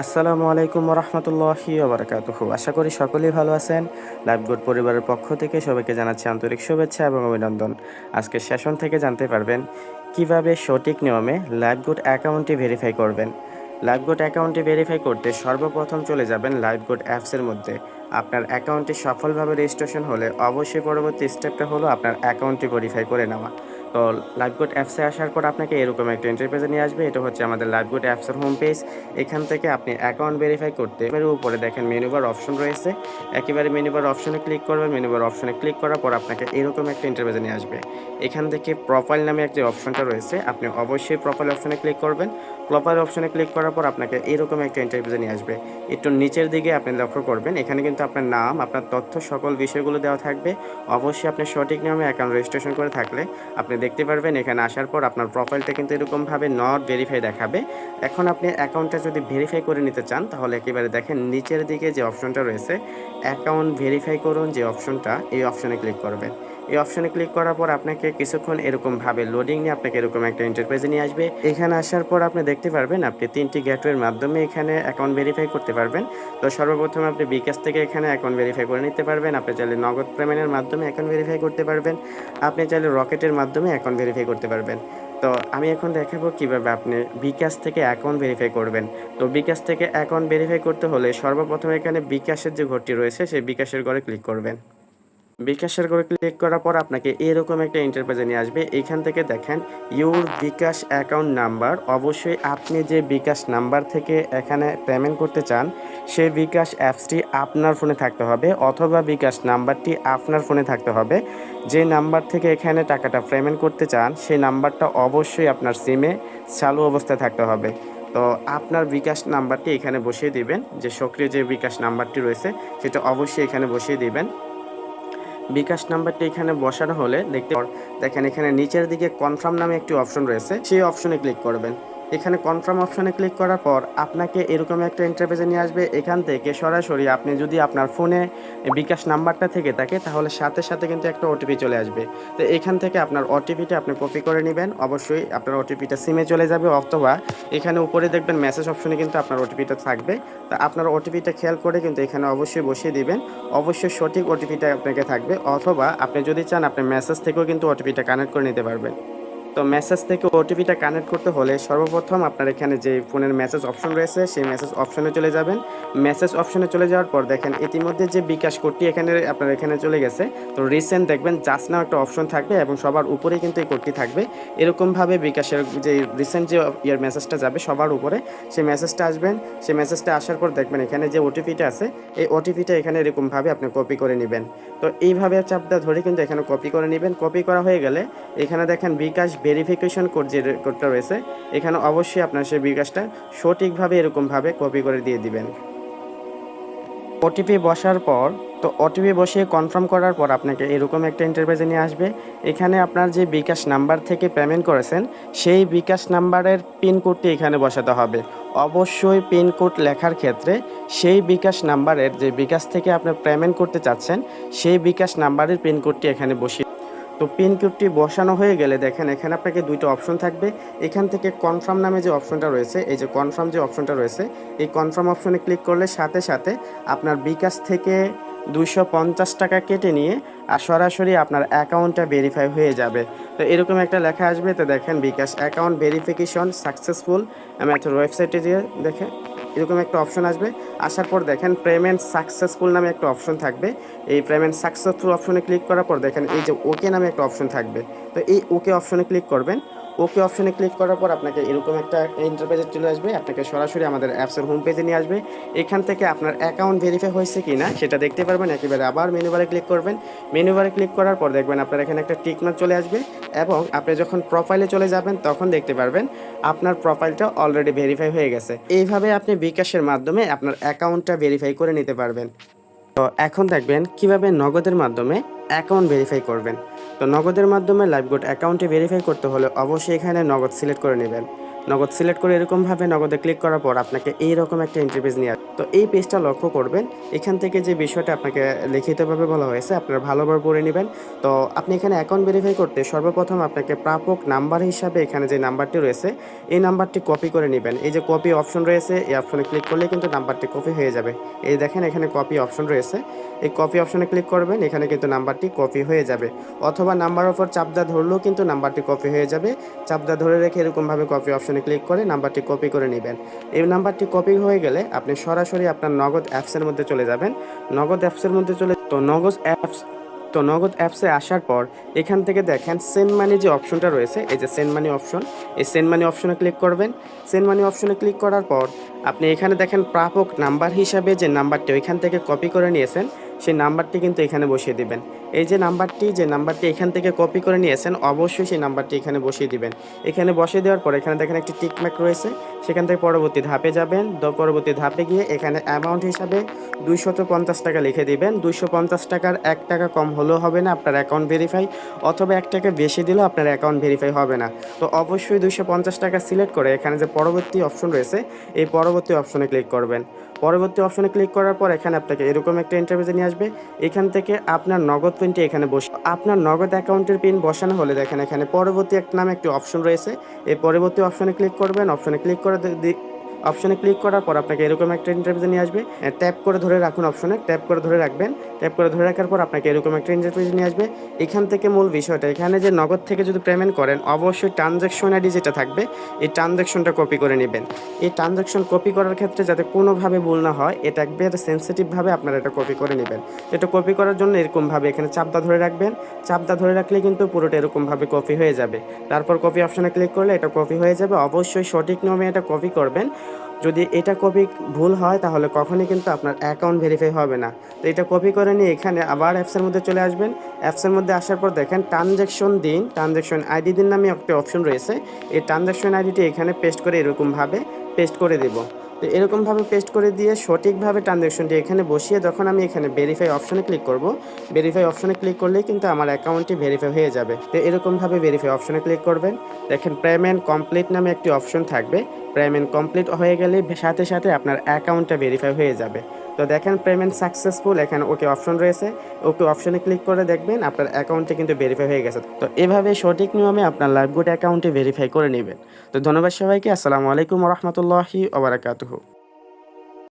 আসসালামু আলাইকুম রহমতুল্লাহি ওবরাকাতুহু। আশা করি সকলেই ভালো আছেন। লাইভগুড পরিবারের পক্ষ থেকে সবাইকে জানাচ্ছি আন্তরিক শুভেচ্ছা এবং অভিনন্দন। আজকে সেশন থেকে জানতে পারবেন কীভাবে সঠিক নিয়মে লাইভগুড অ্যাকাউন্টটি ভেরিফাই করবেন। লাইভগুড অ্যাকাউন্টটি ভেরিফাই করতে সর্বপ্রথম চলে যাবেন লাইভগুড অ্যাপসের মধ্যে। আপনার অ্যাকাউন্টটি সফলভাবে রেজিস্ট্রেশন হলে অবশ্যই পরবর্তী স্টেপটা হলো আপনার অ্যাকাউন্টটি ভেরিফাই করে নেওয়া। তো লাইভগুড অ্যাপসে আসার পর আপনাকে এরকম একটা ইন্টারপেজে নিয়ে আসবে। এটা হচ্ছে আমাদের লাইভগুড অ্যাপসের হোম পেজ এখান থেকে আপনি অ্যাকাউন্ট ভেরিফাই করতে এর উপরে দেখেন মেনুবার অপশন রয়েছে। একেবারে মেনুবার অপশনে ক্লিক করবেন মেনুবার অপশনে ক্লিক করার পর আপনাকে এরকম একটা ইন্টারপেজে নিয়ে আসবে। এখান থেকে প্রোফাইল নামে একটা অপশনটা রয়েছে। আপনি অবশ্যই প্রোফাইল অপশনে ক্লিক করবেন। প্রোফাইল অপশনে ক্লিক করার পর আপনাকে এরকম একটা ইন্টারপেজে নিয়ে আসবে। একটু নিচের দিকে আপনি লক্ষ্য করবেন। এখানে কিন্তু আপনার নাম, আপনার তথ্য, সকল বিষয়গুলো দেওয়া থাকবে। অবশ্যই আপনি সঠিক নিয়মে অ্যাকাউন্ট রেজিস্ট্রেশন করে থাকলে আপনি দেখতে পারবেন, এখানে আসার পর আপনার প্রোফাইলটা কিন্তু এরকমভাবে নট ভেরিফাই দেখাবে। এখন আপনি অ্যাকাউন্টটা যদি ভেরিফাই করে নিতে চান, তাহলে একেবারে দেখেন নিচের দিকে যে অপশনটা রয়েছে অ্যাকাউন্ট ভেরিফাই করুন যে অপশনটা এই অপশনে ক্লিক করবেন। এই অপশনে ক্লিক করার পর আপনাকে কিছুক্ষণ এরকমভাবে লোডিং নিয়ে আপনাকে এরকম একটা ইন্টারপ্রাইজে নিয়ে আসবে। এখানে আসার পর আপনি দেখতে পারবেন আপনি তিনটি গেটওয়ের মাধ্যমে এখানে অ্যাকাউন্ট ভেরিফাই করতে পারবেন। তো সর্বপ্রথম আপনি বিকাশ থেকে এখানে অ্যাকাউন্ট ভেরিফাই করে নিতে পারবেন। আপনি চাইলে নগদ পেমেন্টের মাধ্যমে অ্যাকাউন্ট ভেরিফাই করতে পারবেন। আপনি চাইলে রকেটের মাধ্যমে অ্যাকাউন্ট ভেরিফাই করতে পারবেন। তো আমি এখন দেখাবো কীভাবে আপনি বিকাশ থেকে অ্যাকাউন্ট ভেরিফাই করবেন। তো বিকাশ থেকে অ্যাকাউন্ট ভেরিফাই করতে হলে সর্বপ্রথম এখানে বিকাশের যে ঘরটি রয়েছে, সেই বিকাশের ঘরে ক্লিক করবেন। বিকাশের করে ক্লিক করার পর আপনাকে এরকম একটা ইন্টারপেজে নিয়ে আসবে। এখান থেকে দেখেন ইউর বিকাশ অ্যাকাউন্ট নাম্বার অবশ্যই আপনি যে বিকাশ নাম্বার থেকে এখানে পেমেন্ট করতে চান, সেই বিকাশ অ্যাপসটি আপনার ফোনে থাকতে হবে অথবা বিকাশ নাম্বারটি আপনার ফোনে থাকতে হবে। যে নাম্বার থেকে এখানে টাকাটা পেমেন্ট করতে চান, সেই নাম্বারটা অবশ্যই আপনার সিমে চালু অবস্থায় থাকতে হবে। তো আপনার বিকাশ নাম্বারটি এখানে বসিয়ে দিবেন, যে সক্রিয় যে বিকাশ নাম্বারটি রয়েছে, সেটা অবশ্যই এখানে বসিয়ে দিবেন। বিকাশ নাম্বারটি এখানে বসানো হলে দেখতে দেখেন এখানে নিচের দিকে কনফার্ম নামে একটি অপশন রয়েছে। সেই অপশনে ক্লিক করবেন। এখানে কনফার্ম অপশনে ক্লিক করার পর আপনাকে এরকম একটা ইন্টারপেজে নিয়ে আসবে। এখান থেকে সরাসরি আপনি যদি আপনার ফোনে বিকাশ নাম্বারটা থেকে থাকে, তাহলে সাথে সাথে কিন্তু একটা ওটিপি চলে আসবে। তো এখান থেকে আপনার ওটিপিটা আপনি কপি করে নেবেন। অবশ্যই আপনার ওটিপিটা সিমে চলে যাবে অথবা এখানে উপরে দেখবেন মেসেজ অপশনে কিন্তু আপনার ওটিপিটা থাকবে। তা আপনার ওটিপিটা খেয়াল করে কিন্তু এখানে অবশ্যই বসিয়ে দিবেন। অবশ্যই সঠিক ওটিপিটা আপনাকে থাকবে। অথবা আপনি যদি চান আপনি মেসেজ থেকেও কিন্তু ওটিপিটা কানেক্ট করে নিতে পারবেন। তো মেসেজ থেকে ওটিপিটা কানেক্ট করতে হলে সর্বপ্রথম আপনার এখানে যে ফোনের মেসেজ অপশন রয়েছে, সেই মেসেজ অপশনে চলে যাবেন। মেসেজ অপশনে চলে যাওয়ার পর দেখেন ইতিমধ্যে যে বিকাশ কোডটি এখানে আপনার এখানে চলে গেছে, তো রিসেন্ট দেখবেন জাস্ট নাও একটা অপশন থাকবে এবং সবার উপরেই কিন্তু এই কোডটি থাকবে। এরকমভাবে বিকাশের যে রিসেন্ট যে ইয়ার মেসেজটা যাবে সবার উপরে, সেই মেসেজটা আসবেন। সেই মেসেজটা আসার পর দেখবেন এখানে যে ওটিপিটা আছে, এই ওটিপিটা এখানে এরকমভাবে আপনি কপি করে নেবেন। তো এইভাবে চাপটা ধরে কিন্তু এখানে কপি করে নেবেন। কপি করা হয়ে গেলে এখানে দেখেন বিকাশ ভেরিফিকেশন কোড যে কোডটা রয়েছে, এখানে অবশ্যই আপনার সেই বিকাশটা সঠিকভাবে এরকমভাবে কপি করে দিয়ে দিবেন। ওটিপি বসার পর, তো ওটিপি বসিয়ে কনফার্ম করার পর আপনাকে এরকম একটা ইন্টারভেজে নিয়ে আসবে। এখানে আপনার যে বিকাশ নাম্বার থেকে পেমেন্ট করেছেন, সেই বিকাশ নাম্বারের পিন কোডটি এখানে বসাতে হবে। অবশ্যই পিন কোড লেখার ক্ষেত্রে সেই বিকাশ নাম্বারের যে বিকাশ থেকে আপনি পেমেন্ট করতে চাচ্ছেন, সেই বিকাশ নাম্বারের পিন কোডটি এখানে বসিয়ে তো পিন কোডটি বসানো হয়ে গেলে দেখেন, এখানে আপনাকে দুইটা অপশন থাকবে। এখান থেকে কনফার্ম নামে যে অপশনটা রয়েছে, এই যে কনফার্ম যে অপশনটা রয়েছে, এই কনফার্ম অপশনে ক্লিক করলে সাথে সাথে আপনার বিকাশ থেকে দুইশো পঞ্চাশ টাকা কেটে নিয়ে আর সরাসরি আপনার অ্যাকাউন্টটা ভেরিফাই হয়ে যাবে। তো এরকম একটা লেখা আসবে, তো দেখেন বিকাশ অ্যাকাউন্ট ভেরিফিকেশন সাকসেসফুল আমি একটা ওয়েবসাইটে যেয়ে দেখে এরকম একটা অপশন আসবে। আসার পর দেখেন পেমেন্ট সাকসেসফুল নামে একটা অপশন থাকবে। এই পেমেন্ট সাকসেসফুল অপশনে ক্লিক করার পর দেখেন এই যে ওকে নামে একটা অপশন থাকবে। তো এই ওকে অপশনে ক্লিক করবেন। ওকে অপশনে ক্লিক করার পর আপনাকে এরকম একটা ইন্টারপেজে চলে আসবে। আপনাকে সরাসরি আমাদের অ্যাপসের হোম পেজে নিয়ে আসবে। এখান থেকে আপনার অ্যাকাউন্ট ভেরিফাই হয়েছে কি না সেটা দেখতে পারবেন। একেবারে আবার মেনু বারে ক্লিক করবেন। মেনু বারে ক্লিক করার পর দেখবেন আপনার এখানে একটা টিক মার্ক চলে আসবে এবং আপনি যখন প্রোফাইলে চলে যাবেন তখন দেখতে পারবেন আপনার প্রোফাইলটা অলরেডি ভেরিফাই হয়ে গেছে। এইভাবে আপনি বিকাশের মাধ্যমে আপনার অ্যাকাউন্টটা ভেরিফাই করে নিতে পারবেন। তো এখন দেখবেন কীভাবে নগদের মাধ্যমে অ্যাকাউন্ট ভেরিফাই করবেন। তো নগদের মাধ্যমে লাইভগুড অ্যাকাউন্টে ভেরিফাই করতে হলে অবশ্যই এখানে নগদ সিলেক্ট করে নেবেন। নগদ সিলেক্ট করে এরকমভাবে নগদে ক্লিক করার পর আপনাকে এইরকম একটা ইন্টারফেস নিয়ে। তো এই পেজটা লক্ষ্য করবেন, এখান থেকে যে বিষয়টা আপনাকে লিখিতভাবে বলা হয়েছে, আপনারা ভালোভাবে পড়ে নেবেন। তো আপনি এখানে অ্যাকাউন্ট ভেরিফাই করতে সর্বপ্রথম আপনাকে প্রাপক নাম্বার হিসাবে এখানে যে নাম্বারটি রয়েছে, এই নাম্বারটি কপি করে নেবেন। এই যে কপি অপশন রয়েছে, এই অপশনে ক্লিক করলে কিন্তু নাম্বারটি কপি হয়ে যাবে। এই দেখেন এখানে কপি অপশন রয়েছে। এই কপি অপশনে ক্লিক করবেন, এখানে কিন্তু নাম্বারটি কপি হয়ে যাবে। অথবা নাম্বার ওপর চাপদা ধরলেও কিন্তু নাম্বারটি কপি হয়ে যাবে। চাপদা ধরে রেখে এরকমভাবে কপি অপশনে ক্লিক করে নাম্বারটি কপি করে নেবেন। এই নাম্বারটি কপি হয়ে গেলে আপনি সরাসরি আপনার নগদ অ্যাপসের মধ্যে চলে যাবেন। নগদ অ্যাপসের মধ্যে চলে তো নগদ অ্যাপস, তো নগদ অ্যাপসে আসার পর এখান থেকে দেখেন সেন্ড মানি যে অপশনটা রয়েছে, এই যে সেন্ড মানি অপশন, এই সেন্ড মানি অপশনে ক্লিক করবেন। সেন্ড মানি অপশনে ক্লিক করার পর আপনি এখানে দেখেন প্রাপক নাম্বার হিসাবে যে নাম্বারটি ওইখান থেকে কপি করে নিয়েছেন সেই নাম্বারটি কিন্তু এখানে বসিয়ে দিবেন। এই যে নাম্বারটি যে নাম্বারটি এখান থেকে কপি করে নিয়েছেন, অবশ্যই সেই নাম্বারটি এখানে বসিয়ে দিবেন। এখানে বসিয়ে দেওয়ার পর এখানে দেখেন একটি টিকম্যাক রয়েছে। সেখান থেকে পরবর্তী ধাপে যাবেন। পরবর্তী ধাপে গিয়ে এখানে অ্যামাউন্ট হিসাবে দুইশত পঞ্চাশ টাকা লিখে দিবেন। দুইশো পঞ্চাশ টাকার এক টাকা কম হলেও হবে না, আপনার অ্যাকাউন্ট ভেরিফাই অথবা এক টাকা বেশি দিলেও আপনার অ্যাকাউন্ট ভেরিফাই হবে না। তো অবশ্যই দুইশো পঞ্চাশ টাকা সিলেক্ট করে এখানে যে পরবর্তী অপশন রয়েছে, এই পরবর্তী অপশনে ক্লিক করবেন। পরবর্তী অপশনে ক্লিক করার পর এখানে আপনাকে এরকম একটা ইন্টারভিউতে নিয়ে আসবে, এখান থেকে আপনার নগদ পিনটি এখানে বস আপনার নগদ অ্যাকাউন্টের পিন বসানো হলে দেখেন এখানে পরবর্তী এক নামে একটি অপশন রয়েছে। এই পরবর্তী অপশনে ক্লিক করবেন অপশনে ক্লিক করে অপশনে ক্লিক করার পর আপনাকে এরকম একটা ইন্টারভিউ নিয়ে আসবে। ট্যাপ করে ধরে রাখুন অপশনে ট্যাপ করে ধরে রাখবেন। ট্যাপ করে ধরে রাখার পর আপনাকে এরকম একটা ইন্টারভিউ নিয়ে আসবে। এখান থেকে মূল বিষয়টা, এখানে যে নগদ থেকে যদি পেমেন্ট করেন, অবশ্যই ট্রানজ্যাকশন আইডি যেটা থাকবে, এই ট্রানজ্যাকশনটা কপি করে নেবেন। এই ট্রানজ্যাকশন কপি করার ক্ষেত্রে যাতে কোনোভাবে ভুল না হয়, এটা একবারে সেন্সিটিভভাবে আপনারা এটা কপি করে নেবেন। এটা কপি করার জন্য এরকমভাবে এখানে চাপদা ধরে রাখবেন। চাপদা ধরে রাখলে কিন্তু পুরোটা এরকমভাবে কপি হয়ে যাবে। তারপর কপি অপশনে ক্লিক করলে এটা কপি হয়ে যাবে। অবশ্যই সঠিক নিয়মে এটা কপি করবেন। যদি এটা কপি ভুল হয়, তাহলে কখনই কিন্তু আপনার অ্যাকাউন্ট ভেরিফাই হবে না। তো এটা কপি করে নিয়ে এখানে আবার অ্যাপসের মধ্যে চলে আসবেন। অ্যাপসের মধ্যে আসার পর দেখেন ট্রানজ্যাকশন দিন ট্রানজ্যাকশন আইডি দিন নামে একটা অপশন রয়েছে। এই ট্রানজ্যাকশন আইডিটি এখানে পেস্ট করে এরকমভাবে পেস্ট করে দেব। তো এরকমভাবে পেস্ট করে দিয়ে সঠিকভাবে ট্রানজ্যাকশনটি এখানে বসিয়ে যখন আমি এখানে ভেরিফাই অপশনে ক্লিক করব ভেরিফাই অপশনে ক্লিক করলেই কিন্তু আমার অ্যাকাউন্টটি ভেরিফাই হয়ে যাবে। তো এরকমভাবে ভেরিফাই অপশনে ক্লিক করবেন। দেখেন পেমেন্ট কমপ্লিট নামে একটি অপশন থাকবে। পেমেন্ট কমপ্লিট হয়ে গেলে সাথে সাথে আপনার অ্যাকাউন্টটা ভেরিফাই হয়ে যাবে। তো দেখেন পেমেন্ট সাকসেসফুল এখানে ওকে অপশন রয়েছে। ওকে অপশনে ক্লিক করে দেখবেন আপনার অ্যাকাউন্টে কিন্তু ভেরিফাই হয়ে গেছে। তো এভাবে সঠিক নিয়মে আপনার লাইফগুড অ্যাকাউন্টে ভেরিফাই করে নেবেন। তো ধন্যবাদ সবাইকে, আসসালামু আলাইকুম রহমতুল্লাহি ওবরাকাতুহু